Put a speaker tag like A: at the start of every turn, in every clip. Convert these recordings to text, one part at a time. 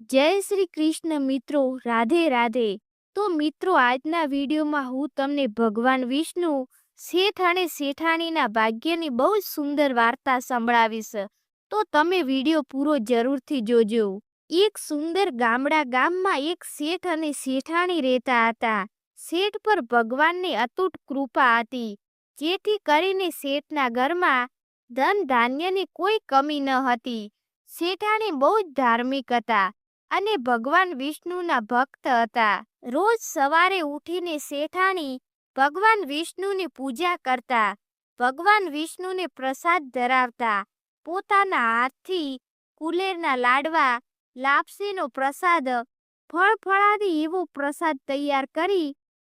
A: જય શ્રી કૃષ્ણ મિત્રો, રાધે રાધે. તો મિત્રો, આજના વિડીયોમાં હું તમને ભગવાન વિષ્ણુ શેઠ અને શેઠાણીના ભાગ્યની બહુ જ સુંદર વાર્તા સંભળાવીશ. તો તમે વીડિયો પૂરો જરૂરથી જોજો. એક સુંદર ગામડા ગામમાં એક શેઠ અને શેઠાણી રહેતા હતા. શેઠ પર ભગવાનની અતૂટ કૃપા હતી. જેથી કરીને શેઠના ઘરમાં ધન ધાન્યની કોઈ કમી ન હતી. શેઠાણી બહુ જ ધાર્મિક હતા. અને ભગવાન વિષ્ણુના ભક્ત હતા. રોજ સવારે ઉઠીને શેઠાણી ભગવાન વિષ્ણુની પૂજા કરતા, ભગવાન વિષ્ણુને પ્રસાદ ધરાવતા, પોતાના હાથથી કુલેરના લાડવા લાપસીનો પ્રસાદ, ફળ ફળાદી એવો પ્રસાદ તૈયાર કરી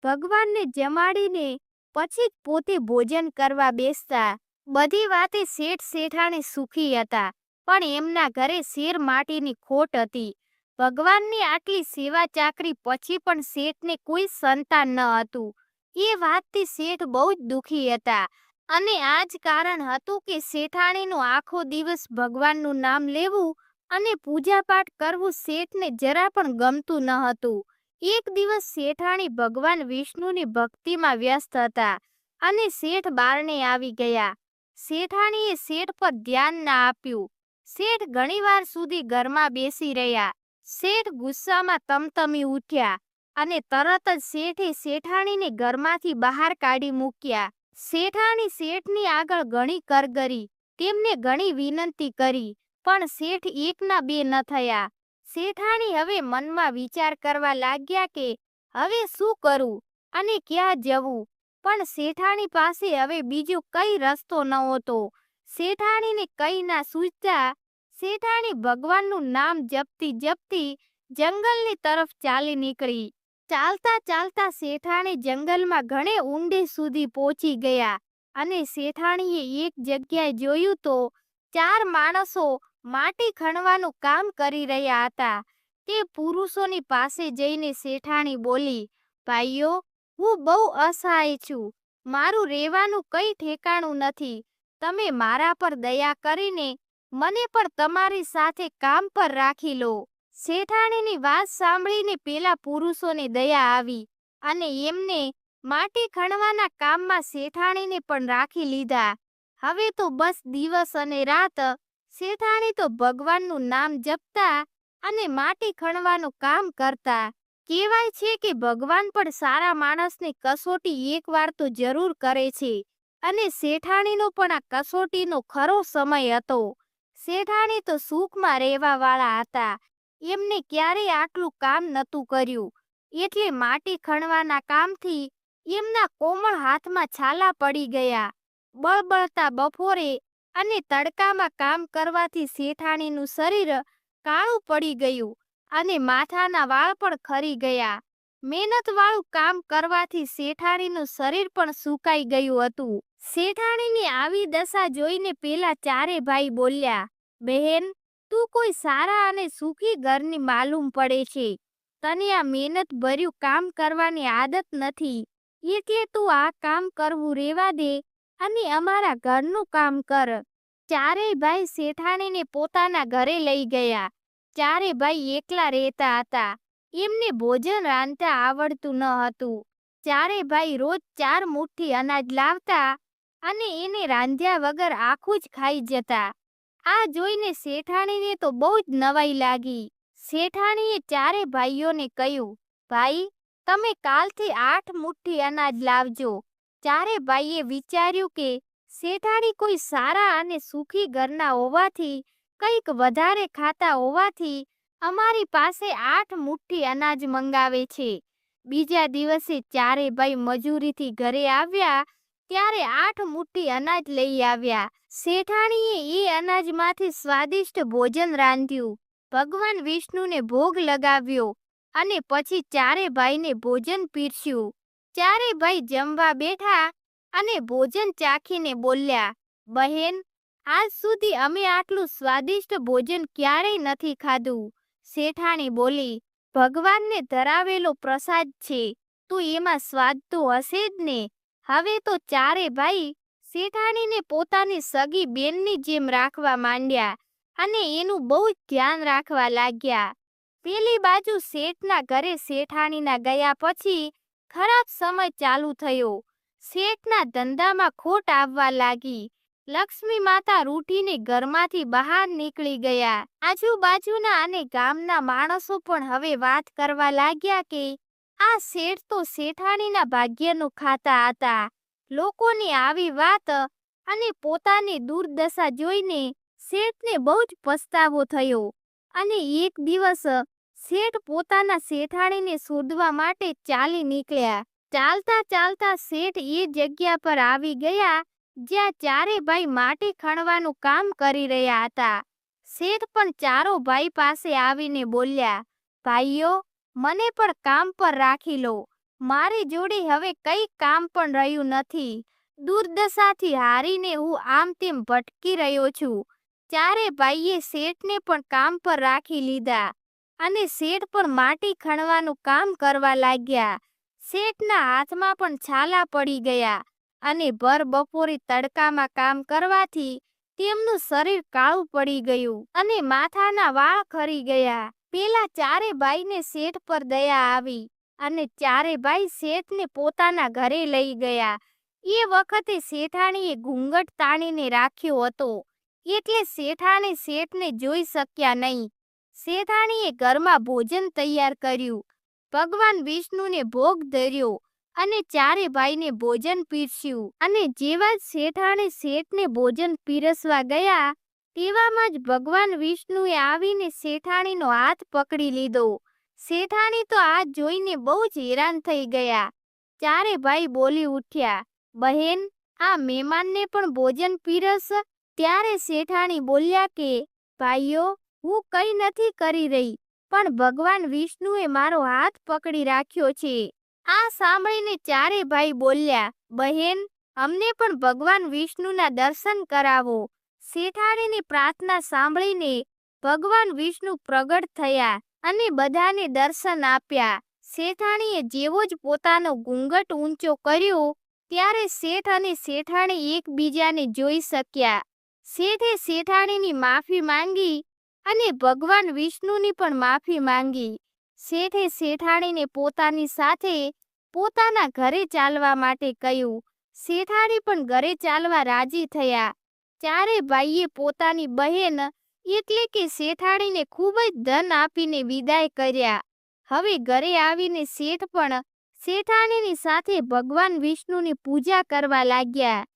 A: ભગવાનને જમાડીને પછી પોતે ભોજન કરવા બેસતા. બધી વાતે શેઠ શેઠાણી સુખી હતા, પણ એમના ઘરે શેર માટીની ખોટ હતી. ભગવાનની આટલી સેવા ચાકરી પછી પણ શેઠને કોઈ સંતાન ન હતું. એ વાતથી શેઠ બહુ જ દુઃખી હતા અને આ જ કારણ હતું કે શેઠાણીનો આખો દિવસ ભગવાનનું નામ લેવું અને પૂજાપાઠ કરવું શેઠને જરા પણ ગમતું ન હતું. એક દિવસ શેઠાણી ભગવાન વિષ્ણુની ભક્તિમાં વ્યસ્ત હતા અને શેઠ બારણે આવી ગયા. શેઠાણીએ શેઠ પર ધ્યાન ના આપ્યું. શેઠ ઘણીવાર સુધી ઘરમાં બેસી રહ્યા. શેઠ ગુસ્સામાં તમતમી ઉઠ્યા અને તરત જ શેઠે શેઠાણીને ઘરમાંથી બહાર કાઢી મૂક્યા. શેઠાણી શેઠની આગળ ઘણી કરગરી, તેમને ઘણી વિનંતી કરી, પણ શેઠ એકના બે ન થયા. શેઠાણી હવે મનમાં વિચાર કરવા લાગ્યા કે, હવે શું કરવું અને ક્યાં જવું? પણ શેઠાણી પાસે હવે બીજો કઈ રસ્તો નહોતો. શેઠાણીને કઈ ના સૂચતા શેઠાણી ભગવાનનું નામ જપતી જપતી જંગલની તરફ ચાલી નીકળી. ચાલતા ચાલતા શેઠાણી જંગલમાં ઘણે ઊંડે સુધી પહોંચી ગયા અને શેઠાણીએ એક જગ્યાએ જોયું તો ચાર માણસો માટી ખણવાનું કામ કરી રહ્યા હતા. તે પુરુષોની પાસે જઈને શેઠાણી બોલી, ભાઈઓ, હું બહુ અસહાય છું. મારું રહેવાનું કઈ ઠેકાણું નથી. તમે મારા પર દયા કરીને મને પણ તમારી સાથે કામ પર રાખી લો. શેઠાણીની વાત સાંભળીને પેલા પુરુષોને દયા આવી અને એમને માટી ખણવાના કામમાં શેઠાણીને પણ રાખી લીધા. હવે તો બસ દિવસ અને રાત શેઠાણી તો ભગવાનનું નામ જપતા અને માટી ખણવાનું કામ કરતા. કહેવાય છે કે ભગવાન પણ સારા માણસની કસોટી એકવાર તો જરૂર કરે છે અને શેઠાણીનો પણ આ કસોટીનો ખરો સમય હતો. શેઠાણી તો સુખમાં રહેવા વાળા હતા. એમને ક્યારેય આટલું કામ નહોતું કર્યું. એટલે માટી ખણવાના કામથી એમના કોમળ હાથમાં છાલા પડી ગયા. બળબળતા બપોરે અને તડકામાં કામ કરવાથી શેઠાણીનું શરીર કાળું પડી ગયું અને માથાના વાળ પણ ખરી ગયા. મહેનત વાળું કામ કરવાથી શેઠાણીનું શરીર પણ સુકાઈ ગયું હતું. શેઠાણીની આવી દશા જોઈને પેલા ચારે ભાઈ બોલ્યા, બહેન, તું કોઈ સારા અને સુખી ઘરની માલુમ પડે છે. તને આ મહેનત ભર્યું કામ કરવાની આદત નથી. એટલે તું આ કામ કરવું રેવા દે અને અમારા ઘરનું કામ કર. ચારેય ભાઈ શેઠાણીને પોતાના ઘરે લઈ ગયા. ચારે ભાઈ એકલા રહેતા હતા. એમને ભોજન રાંધતા આવડતું ન હતું. ચારે ભાઈ રોજ ચાર મુઠ્ઠી અનાજ લાવતા અને એને રાંધ્યા વગર આખું જ ખાઈ જતા. આ જોઈને શેઠાણીને તો બહુ જ નવાઈ લાગી. શેઠાણીએ ચારે ભાઈઓને કહ્યું, ભાઈ, તમે કાલથી આઠ મુઠ્ઠી અનાજ લાવજો. ચારે ભાઈએ વિચાર્યું કે શેઠાણી કોઈ સારા અને સુખી ઘરના હોવાથી, કંઈક વધારે ખાતા હોવાથી અમારી પાસે આઠ મુઠ્ઠી અનાજ મંગાવે છે. બીજા દિવસે ચારે ભાઈ મજૂરીથી ઘરે આવ્યા, ત્યારે આઠ મુઠ્ઠી અનાજ લઈ આવ્યા. શેઠાણીએ એ અનાજમાંથી સ્વાદિષ્ટ ભોજન રાંધ્યું. ભગવાન વિષ્ણુને ભોગ લગાવ્યો અને પછી ચારે ભાઈને ભોજન પીરસ્યું. ચારે ભાઈ જમવા બેઠા અને ભોજન ચાખીને બોલ્યા, બહેન, આજ સુધી અમે આટલું સ્વાદિષ્ટ ભોજન ક્યારેય નથી ખાધું. શેઠાણી બોલી, ભગવાનને ધરાવેલો પ્રસાદ છે. તો એમાં સ્વાદ તો હશે જ ને. હવે તો ચારે ભાઈ શેઠાણીને પોતાની સગી બેનની જેમ રાખવા માંડ્યા અને એનું બહુ ધ્યાન રાખવા લાગ્યા. પેલી બાજુ શેઠના ઘરે શેઠાણીના ગયા પછી ખરાબ સમય ચાલુ થયો. શેઠના ધંધામાં ખોટ આવવા લાગી. લક્ષ્મી માતા રૂઠીને ઘરમાંથી બહાર નીકળી ગયા. આજુબાજુના અને ગામના માણસો પણ હવે વાત કરવા લાગ્યા કે આ શેઠ તો શેઠાણીના ભાગ્યનું ખાતા હતા. લોકોની આવી વાત અને પોતાની દુર્દશા જોઈને શેઠને બહુ જ પસ્તાવો થયો અને એક દિવસ શેઠ પોતાના શેઠાણીને શોધવા માટે ચાલી નીકળ્યા. ચાલતા ચાલતા શેઠ એ જગ્યા પર આવી ગયા જ્યાં ચારે ભાઈ માટી ખણવાનું કામ કરી રહ્યા હતા. શેઠ પણ ચારો ભાઈ પાસે આવીને બોલ્યા, ભાઈઓ, મને પણ કામ પર રાખી લો. મારી જોડે હવે કઈ કામ પણ રહ્યું નથી. દુર્દશાથી હારીને હું આમ તેમ ભટકી રહ્યો છું. ચારે ભાઈએ શેઠને પણ કામ પર રાખી લીધા અને શેઠ પણ માટી ખણવાનું કામ કરવા લાગ્યા. શેઠના હાથમાં પણ છાલા પડી ગયા. અને ભર બપોરે તડકામાં કામ કરવાથી તેમનું શરીર કાળું પડી ગયું અને માથાના વાળ ખરી ગયા. પેલા ચારે ભાઈને શેઠ પર દયા આવી અને ચારે ભાઈ શેઠને પોતાના ઘરે લઈ ગયા. એ વખતે શેઠાણીએ ઘૂંઘટ તાણીને રાખ્યો હતો. એટલે શેઠાણી શેઠને જોઈ શક્યા નહીં. શેઠાણીએ ઘરમાં ભોજન તૈયાર કર્યું. ભગવાન વિષ્ણુને ભોગ ધર્યો. અને ચારે ભાઈને ભોજન પીરસ્યું. અને જેવા જ શેઠાણી શેઠને ભોજન પીરસવા ગયા, તેવામાં જ ભગવાન વિષ્ણુએ આવીને શેઠાણીનો હાથ પકડી લીધો. શેઠાણી તો આ જોઈને બહુ જ હેરાન થઈ ગયા. ચારે ભાઈ બોલી ઉઠ્યા, બહેન, આ મહેમાનને પણ ભોજન પીરસ. ત્યારે શેઠાણી બોલ્યા કે, ભાઈઓ, હું કંઈ નથી કરી રહી, પણ ભગવાન વિષ્ણુએ મારો હાથ પકડી રાખ્યો છે. આ સાંભળીને ચારે ભાઈ બોલ્યા, બહેન, અમને પણ ભગવાન વિષ્ણુના દર્શન કરાવો. શેઠાણીની પ્રાર્થના સાંભળીને ભગવાન વિષ્ણુ પ્રગટ થયા અને બધાને દર્શન આપ્યા. શેઠાણીએ જેવો જ પોતાનો ઘૂંઘટ ઊંચો કર્યો, ત્યારે શેઠ અને શેઠાણી એકબીજાને જોઈ શક્યા. શેઠે શેઠાણીની માફી માંગી અને ભગવાન વિષ્ણુની પણ માફી માંગી. શેઠે શેઠાણીને પોતાની સાથે પોતાના ઘરે ચાલવા માટે કહ્યું, શેઠાણી પણ ઘરે ચાલવા રાજી થયા. ચારે ભાઈએ પોતાની બહેન એટલે કે શેઠાણીને ખૂબ જ ધન આપીને વિદાય કર્યા. હવે ઘરે આવીને શેઠ પણ શેઠાણીની સાથે ભગવાન વિષ્ણુની પૂજા કરવા લાગ્યા.